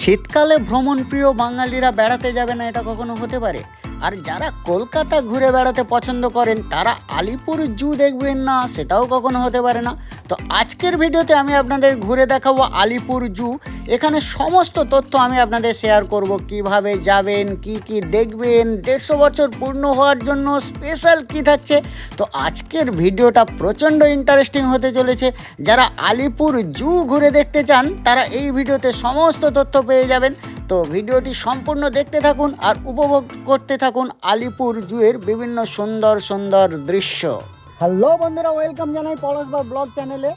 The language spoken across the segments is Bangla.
শীতকালে ভ্রমণপ্রিয় বাঙালিরা বেড়াতে যাবে না এটা কখনো হতে পারে? আর যারা কলকাতা ঘুরে বেড়াতে পছন্দ করেন, তারা আলিপুর জু দেখবেন না, সেটাও কখনো হতে পারে না। তো আজকের ভিডিওতে আমি আপনাদের ঘুরে দেখাবো আলিপুর জু। এখানে সমস্ত তথ্য আমি আপনাদের শেয়ার করব, কীভাবে যাবেন, কি কি দেখবেন, দেড়শো বছর পূর্ণ হওয়ার জন্য স্পেশাল কি থাকছে। তো আজকের ভিডিওটা প্রচণ্ড ইন্টারেস্টিং হতে চলেছে। যারা আলিপুর জু ঘুরে দেখতে চান, তারা এই ভিডিওতে সমস্ত তথ্য পেয়ে যাবেন। তো ভিডিওটি সম্পূর্ণ দেখতে থাকুন আর উপভোগ করতে থাকুন আলিপুর জুয়ের বিভিন্ন সুন্দর সুন্দর দৃশ্য। হ্যালো বন্ধুরা, ওয়েলকাম জানাই পরশবা ব্লগ চ্যানেলে।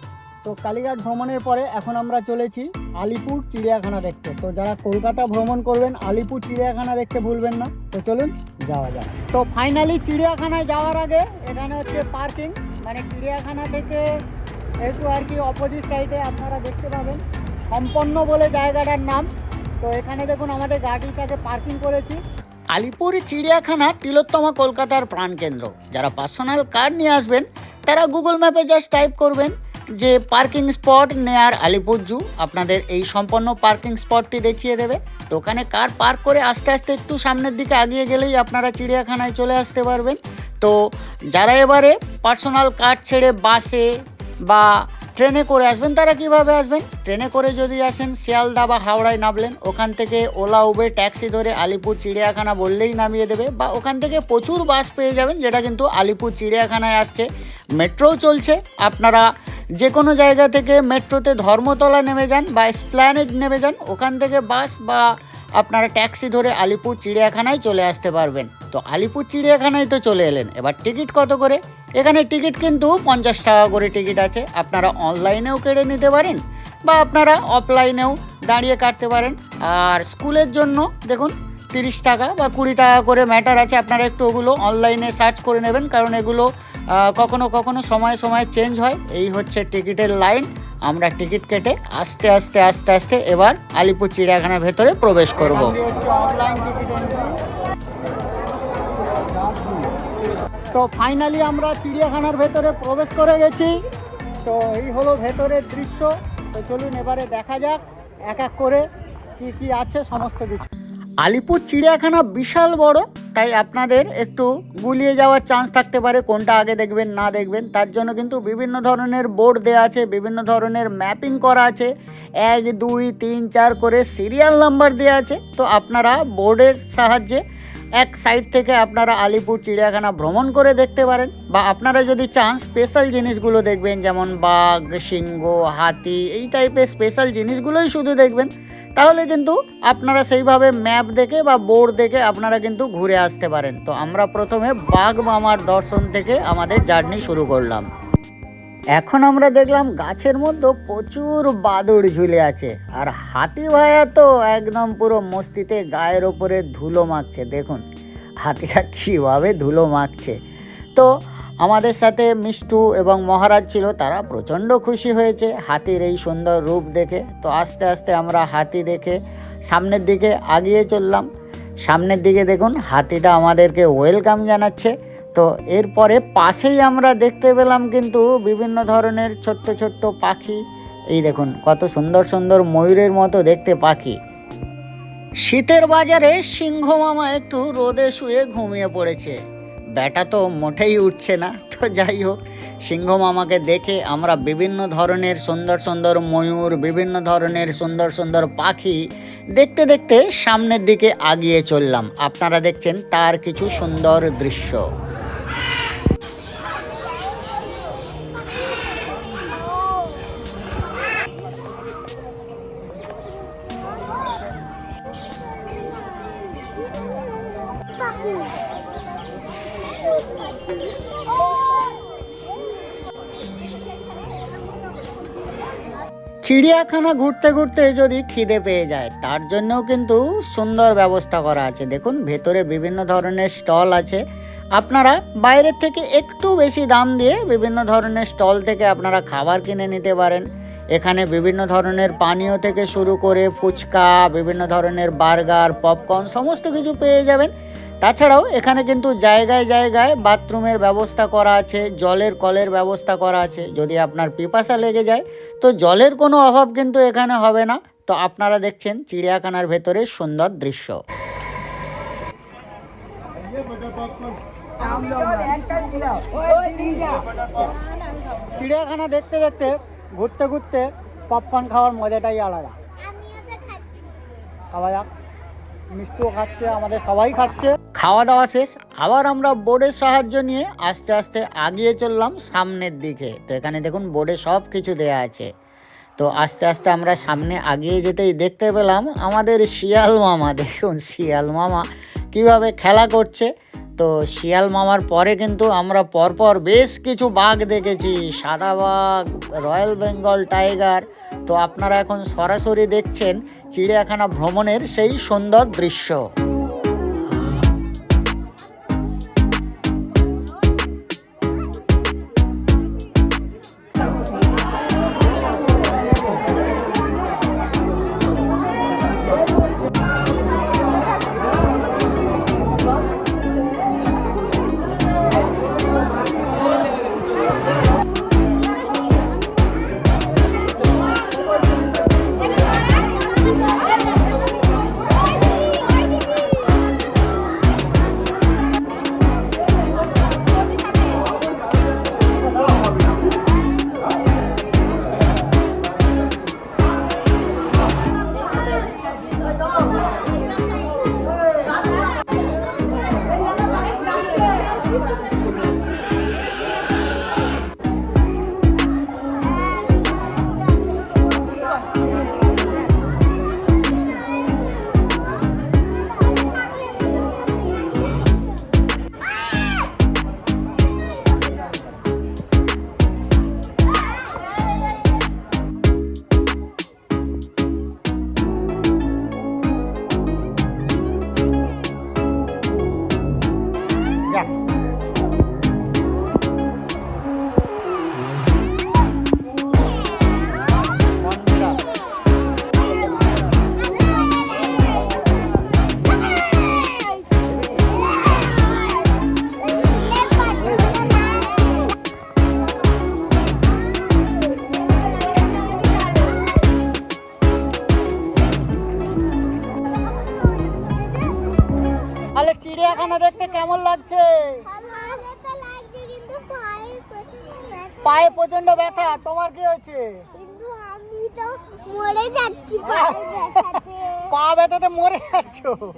তো কালীঘাট ভ্রমণের পরে এখন আমরা চলেছি আলিপুর চিড়িয়াখানা দেখতে। তো যারা কলকাতা ভ্রমণ করবেন আলিপুর চিড়িয়াখানা দেখতে ভুলবেন না। তো চলুন যাওয়া যাক। তো ফাইনালি চিড়িয়াখানায় যাওয়ার আগে এখানে হচ্ছে পার্কিং মানে চিড়িয়াখানা থেকে একটু আর কি অপোজিট সাইডে আপনারা দেখতে পাবেন। সম্পন্ন বলে জায়গাটার নাম তো এখানে দেখুন আমাদের গাড়িটাকে পার্কিং করেছি। আলিপুর, চিড়িয়াখানা, তিলোত্তমা কলকাতার প্রাণকেন্দ্র। যারা পার্সোনাল কার নিয়ে আসবেন, তারা গুগল ম্যাপে জাস্ট টাইপ করবেন যে পার্কিং স্পট নেয়ার আলিপুর জু। আপনাদের এই সম্পন্ন পার্কিং স্পটটি দেখিয়ে দেবে। তো ওখানে কার পার্ক করে আস্তে আস্তে একটু সামনের দিকে আগিয়ে গেলেই আপনারা চিড়িয়াখানায় চলে আসতে পারবেন। তো যারা এবারে পার্সোনাল কার ছেড়ে বাসে বা ট্রেনে করে আসবেন, তারা কীভাবে আসবেন? ট্রেনে করে যদি আসেন, শিয়ালদা বা হাওড়ায় নামলেন, ওখান থেকে ওলা, উবের, ট্যাক্সি ধরে আলিপুর চিড়িয়াখানা বললেই নামিয়ে দেবে বা ওখান থেকে প্রচুর বাস পেয়ে যাবেন, যেটা কিন্তু আলিপুর চিড়িয়াখানায় আসছে। মেট্রোও চলছে, আপনারা যে কোনো জায়গা থেকে মেট্রোতে ধর্মতলা নেমে যান বা স্প্ল্যানেড নেমে যান, ওখান থেকে বাস বা আপনারা ট্যাক্সি ধরে আলিপুর চিড়িয়াখানায় চলে আসতে পারবেন। তো আলিপুর চিড়িয়াখানায় তো চলে এলেন, এবার টিকিট কত করে? এখানে টিকিট কিন্তু পঞ্চাশ টাকা করে টিকিট আছে। আপনারা অনলাইনেও কেড়ে নিতে পারেন বা আপনারা অফলাইনেও দাঁড়িয়ে কাটতে পারেন। আর স্কুলের জন্য দেখুন, তিরিশ টাকা বা কুড়ি টাকা করে ম্যাটার আছে। আপনারা একটু ওগুলো অনলাইনে সার্চ করে নেবেন, কারণ এগুলো কখনো কখনো সময় সময় চেঞ্জ হয়। এই হচ্ছে টিকিটের লাইন। আমরা টিকিট কেটে আস্তে আস্তে আস্তে আস্তে এবার আলিপুর চিড়িয়াখানার ভেতরে প্রবেশ করব। তো ফাইনালি আমরা চিড়িয়াখানার ভেতরে প্রবেশ করে গেছি। তো এই হলো ভেতরের দৃশ্য। তো চলুন এবারে দেখা যাক এক এক করে কি কি আছে সমস্ত কিছু। আলিপুর চিড়িয়াখানা বিশাল বড়, তাই আপনাদের একটু গুলিয়ে যাওয়ার চান্স থাকতে পারে, কোনটা আগে দেখবেন, না দেখবেন। তার জন্য কিন্তু বিভিন্ন ধরনের বোর্ড দেওয়া আছে, বিভিন্ন ধরনের ম্যাপিং করা আছে। এক, দুই, তিন, চার করে সিরিয়াল নাম্বার দেওয়া আছে। তো আপনারা বোর্ডের সাহায্যে এক সাইড থেকে আপনারা আলিপুর চিড়িয়াখানা ভ্রমণ করে দেখতে পারেন বা আপনারা যদি চান স্পেশাল জিনিসগুলো দেখবেন, যেমন বাঘ, সিংহ, হাতি, এই টাইপের স্পেশাল জিনিসগুলোই শুধু দেখবেন। তাহলে কিন্তু আপনারা সেইভাবে ম্যাপ দেখে বা বোর্ড দেখে আপনারা কিন্তু ঘুরে আসতে পারেন। তো আমরা প্রথমে বাঘ মামার দর্শন থেকে আমাদের জার্নি শুরু করলাম। এখন আমরা দেখলাম গাছের মধ্যে প্রচুর বাদুড় ঝুলে আছে। আর হাতি ভাইয়া তো একদম পুরো মস্তিতে গায়ের ওপরে ধুলো মাখছে, দেখুন। হাতিটা কীভাবে ধুলো মাখছে। তো আমাদের সাথে মিষ্টু এবং মহারাজ ছিল, তারা প্রচণ্ড খুশি হয়েছে হাতির এই সুন্দর রূপ দেখে। তো আস্তে আস্তে আমরা হাতি দেখে সামনের দিকে আগিয়ে চললাম। সামনের দিকে দেখুন, হাতিটা আমাদেরকে ওয়েলকাম জানাচ্ছে। তো এরপরে পাশেই আমরা দেখতে পেলাম কিন্তু বিভিন্ন ধরনের ছোট্ট ছোট্ট পাখি। এই দেখুন, কত সুন্দর সুন্দর ময়ূরের মতো দেখতে পাখি। শীতের বাজারে সিংহ মামা একটু রোদে শুয়ে ঘুমিয়ে পড়েছে। ব্যাটা তো মোটেই উঠছে না, তো যাই হোক, সিংহ মামাকে দেখে আমরা বিভিন্ন ধরনের সুন্দর সুন্দর ময়ূর, বিভিন্ন ধরনের সুন্দর সুন্দর পাখি দেখতে দেখতে সামনের দিকে আগিয়ে চললাম। আপনারা দেখছেন তার কিছু সুন্দর দৃশ্য। চিড়িয়াখানা ঘুরতে ঘুরতে যদি খিদে পেয়ে যায়, তার জন্যও কিন্তু সুন্দর ব্যবস্থা করা আছে। দেখুন, ভেতরে বিভিন্ন ধরনের স্টল আছে। আপনারা বাইরের থেকে একটু বেশি দাম দিয়ে বিভিন্ন ধরনের স্টল থেকে আপনারা খাবার কিনে নিতে পারেন। এখানে বিভিন্ন ধরনের পানীয় থেকে শুরু করে ফুচকা, বিভিন্ন ধরনের বার্গার, পপকর্ন, সমস্ত কিছু পেয়ে যাবেন। তাছাড়াও এখানে কিন্তু জায়গায় জায়গায় বাথরুমের ব্যবস্থা করা আছে, জলের কলের ব্যবস্থা করা আছে। যদি আপনার পিপাসা লেগে যায়, তো জলের কোনো অভাব কিন্তু এখানে হবে না। তো আপনারা দেখছেন চিড়িয়াখানার ভেতরে সুন্দর দৃশ্য। চিড়িয়াখানা দেখতে দেখতে, ঘুরতে ঘুরতে পপকর্ন খাওয়ার মজাটাই আলাদা। খাওয়া যাক। মিষ্টিও খাচ্ছে, আমাদের সবাই খাচ্ছে। খাওয়া দাওয়া শেষ, আবার আমরা বোর্ডের সাহায্য নিয়ে আস্তে আস্তে আগিয়ে চললাম সামনের দিকে। তো এখানে দেখুন, বোর্ডে সব কিছু দেয়া আছে। তো আস্তে আস্তে আমরা সামনে আগিয়ে যেতেই দেখতে পেলাম আমাদের শিয়াল মামা। দেখুন, শিয়াল মামা কীভাবে খেলা করছে। তো শিয়াল মামার পরে কিন্তু আমরা পরপর বেশ কিছু বাঘ দেখেছি। সাদা বাঘ, রয়্যাল বেঙ্গল টাইগার। তো আপনারা এখন সরাসরি দেখছেন চিড়িয়াখানা ভ্রমণের সেই সুন্দর দৃশ্য। কেমন লাগছে? পায়ে প্রচণ্ড ব্যথা, তোমার কি হয়েছে? কিন্তু আমি তো মরে যাচ্ছি। ব্যথাতে। পা ব্যথাতে মরে যাচ্ছ খুব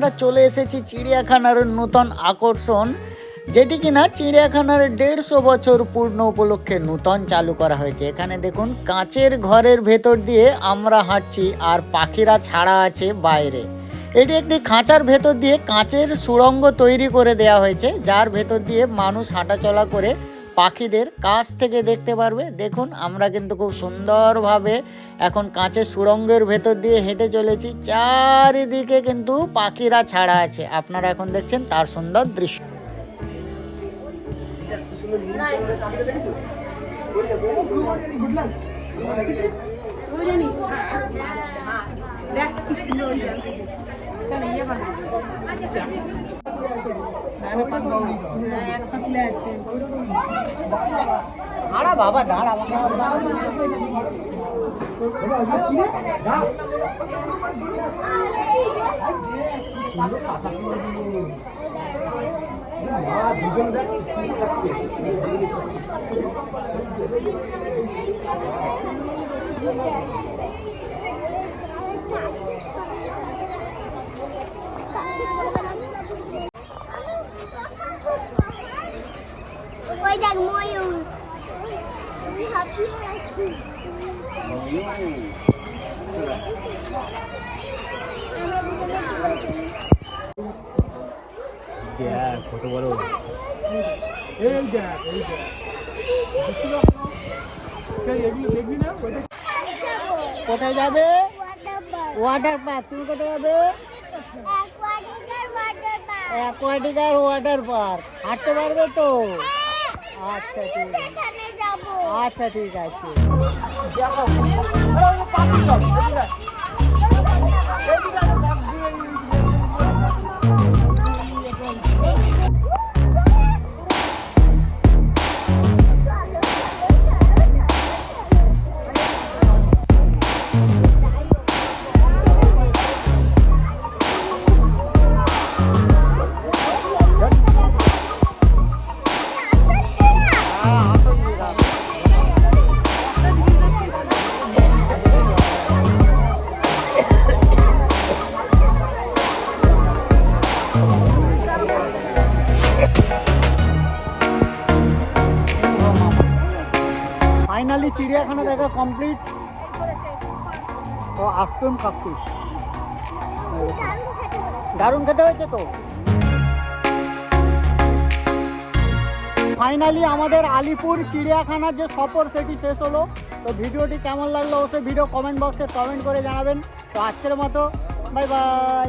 আমরা চলে এসেছি চিড়িয়াখানার নূতন আকর্ষণ, যেটি কিনা চিড়িয়াখানার দেড়শো বছর পূর্ণ উপলক্ষে নূতন চালু করা হয়েছে। এখানে দেখুন, কাঁচের ঘরের ভেতর দিয়ে আমরা হাঁটছি আর পাখিরা ছাড়া আছে বাইরে। এটি একটি খাঁচার ভেতর দিয়ে কাঁচের সুড়ঙ্গ তৈরি করে দেওয়া হয়েছে, যার ভেতর দিয়ে মানুষ হাঁটাচলা করে পাখিদের কাছ থেকে দেখতে পারবে। দেখুন, আমরা কিন্তু খুব সুন্দরভাবে এখন কাঁচের সুড়ঙ্গের ভেতর দিয়ে হেঁটে চলেছি চারিদিকে কিন্তু পাখিরা ছাড়া আছে আপনারা এখন দেখছেন তার সুন্দর দৃশ্য তুই জানিস দেখ কি সুন্দর ওই জল থেকে চল ইয়ে বানাবো হ্যাঁ, এক পাতলে আছে দাঁড়া বাবা দাঁড়া ওই দেখ ময়ূর আমি হাতি কত বড় এই দেখ এই দেখ কোথায় যাবে? ওয়াটার পার্ক তুমি কোথায় যাবে? অ্যাকোয়াটিকার ওয়াটার পার্ক অ্যাকোয়াটিকার ওয়াটার পার্ক হাঁটতে পারবে তো? আচ্ছা ঠিক আছে। আচ্ছা ঠিক আছে। দেখো ফাইনালি চিড়িয়াখানা দেখা কমপ্লিট ও আফটার কাকু দারুণ খেতে হয়েছে তো। ফাইনালি আমাদের আলিপুর চিড়িয়াখানার যে সফর, সেটি শেষ হলো। তো ভিডিওটি কেমন লাগল অবশ্যই ভিডিও কমেন্ট বক্সে কমেন্ট করে জানাবেন। তো আজকের মতো বাই বাই